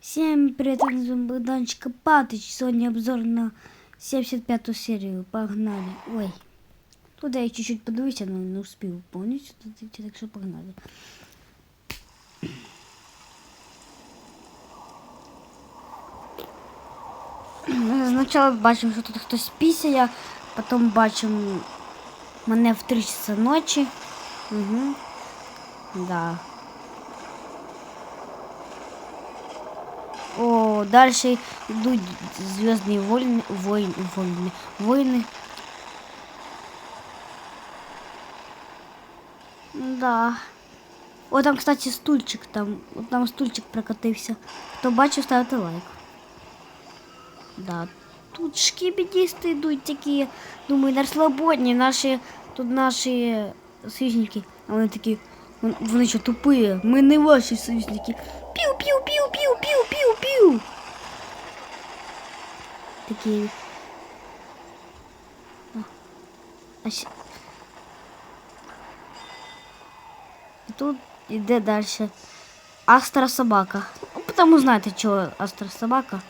Всем привет, меня зовут Богданчик Патыч. Сегодня обзор на 75 серию. Погнали. Ой. Туда я чуть-чуть подивився, но не повністю, туди, так що погнали. Ми Спочатку бачимо, що тут хтось пісяє, потім бачимо мене в 3 часа ночі. Угу. Да. О, дальше идут Звездные войны, войны, войны, войны. Да. О, там, кстати, стульчик, там, от там стульчик прокатився. Хто бачив, ставте лайк. Да. Тут шкібідісти йдуть такі, думаю, на слободні, наші, тут наші союзники, а вони такі, вон- вони що тупі, ми не ваші союзники. Піу, піу, піу, піу, піу, піу, піу. Такі. А, а щ- І тут іде далі. Астра собака. Ну, потому знаєте, чого Астра собака.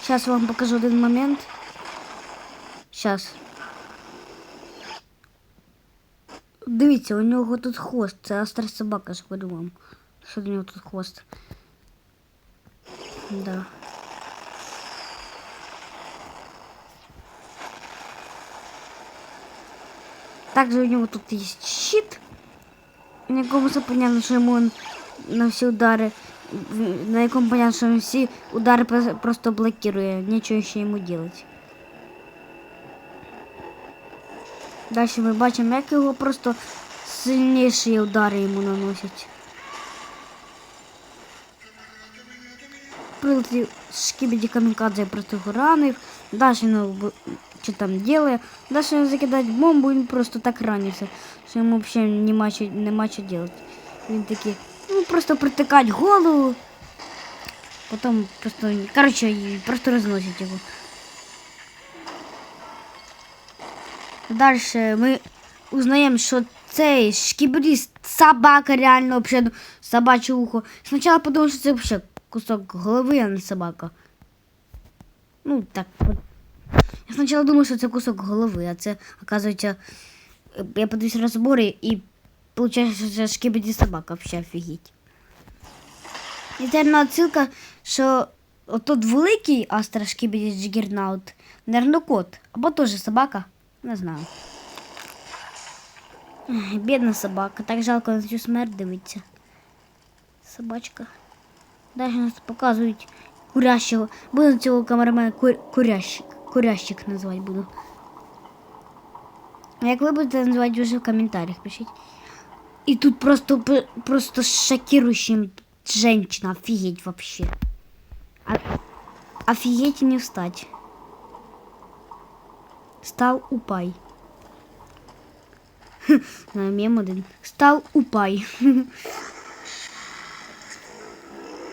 Сейчас вам покажу один момент. Сейчас. Дивіться, у нього тут хвост. Це астра собака, ж подумав. Що у нього тут хвост. Да. Также у него тут есть щит. На якому все понятно, що йому он на всі удари. в- На якому понятно, що він всі удари прос- просто блокирує. Нічого ще йому делать. Далі ми бачимо, як його просто сильніші удари йому наносять. Прилетів шкібіді камікадзе просто його ранив. Далі він що там делає. Далі він закидає бомбу, він просто так ранився, що йому взагалі нема що, нема що делать. Він такий, ну просто притикать голову. Потім просто, короче, і просто розносить його. Дальше ми узнаємо, що цей шкібріст собака реально взагалі собаче ухо. Спочатку подумав, що це взагалі кусок голови, а не собака. Ну, так. Я спочатку думав, що це кусок голови, а це, оказується, я подивився розбори і виходить, що це шкібріст собака, взагалі офігеть. І це одна отсилка, що отут великий Астра Джигернаут, наверно, кот, або теж собака, не знаю. Бідна собака, так жалко на цю смерть дивиться. Собачка. Далі нас показують курящого. Буду цього камерамена кур... курящик. Курящик назвати буду. А як ви будете називати вже в коментарях, пишіть. І тут просто, просто шокирующим женщина, офигеть вообще. А, офигеть и не встать. Стал упай. На мем один. Став упай.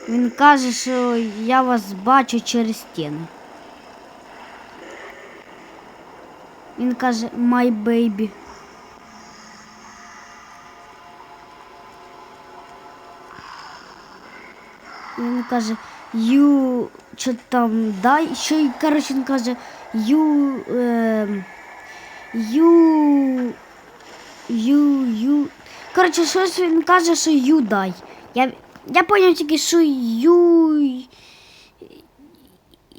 Він каже, що я вас бачу через стіни. Він каже my baby. Він каже you що там дай. Що й коротше він каже you ем, you Ю, ю. Коротше, щось він каже, що ю дай. Я, я поняв тільки, що ю.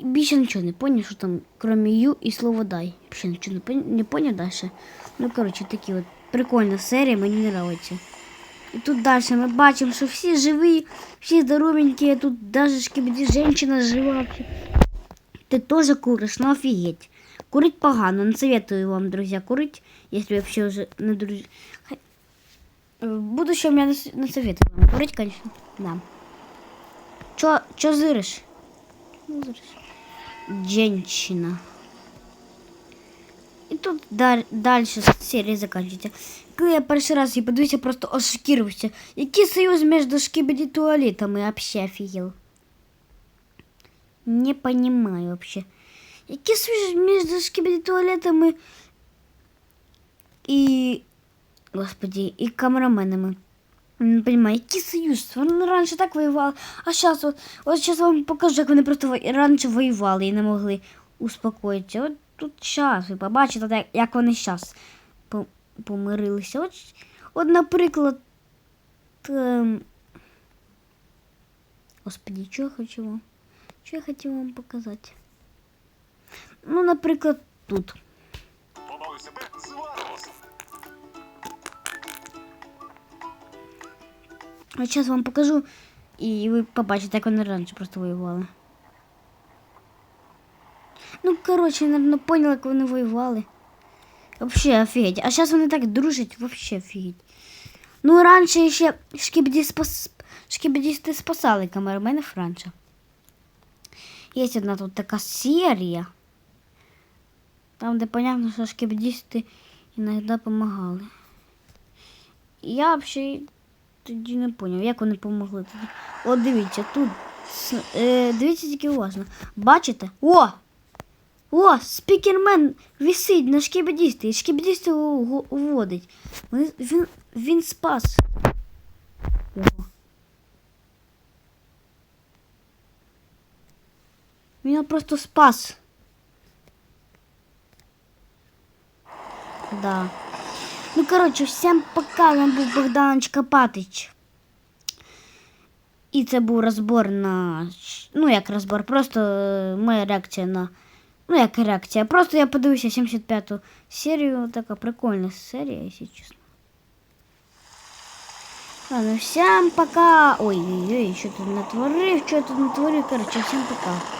Більше нічого не поняв, що там, крім ю і слово дай. Взагалі нічого не поняв далі. Ну, коротше, такі от прикольна серія, мені подобається. І тут далі ми бачимо, що всі живі, всі здоровенькі, тут навіть шкібіді жінка жива. Ти теж куриш, ну офігеть. Курить погано, не советую вам, друзья, курить, если вообще уже на друзья. В будущем я не с- не советую вам курить, конечно. Да. Чё, чё зыришь? Ну, зыришь. Женщина. І тут далі, далі серія закінчується. Коли я перший раз її подивився, просто ошокірувався. Який союз між шкібіді туалетами? Вообще офігел. Не понимаю вообще. Який союз між шкібіді туалетами і Господи, і камераменами. Не понимаю, який союз? Вони раніше так воювали, а зараз от, от зараз вам покажу, як вони просто раніше воювали і не могли успокоїтися. От тут зараз ви побачите, як, як вони зараз помирилися. От, от наприклад. Ем... Господи, що я хочу вам? Що я хотів вам показати? Ну, наприклад, тут. Побали себе, сваримося. А зараз вам покажу, і ви побачите, як вони раніше просто воювали. Ну, коротше, наверное, поняли, як вони воювали. Вообще офігеть. А зараз вони так дружать, вообще офігеть. Ну, раніше ще шкібді спас... шкібдісти спасали камерменів раніше. Є одна тут така серія. Там, де понятно, що шкібдісти іноді допомагали. Я взагалі тоді не поняв, як вони допомогли тоді. От дивіться, тут. Е, дивіться тільки уважно. Бачите? О! О, спікермен висить на шкібедісти, і шкібедісти його уводить. Вони- Він, він спас. Його. Він його просто спас. Да. Ну, коротше, всім пока. З вами був Богданович Копатич. І це був розбор на. Ну, як розбор, просто е, моя реакція на. Ну, як реакція. Просто я подивився 75-ту серію. Така прикольна серія, якщо чесно. Ладно, всем пока. Ой-ой-ой, що тут натворив, що тут натворив. Коротше, всім пока.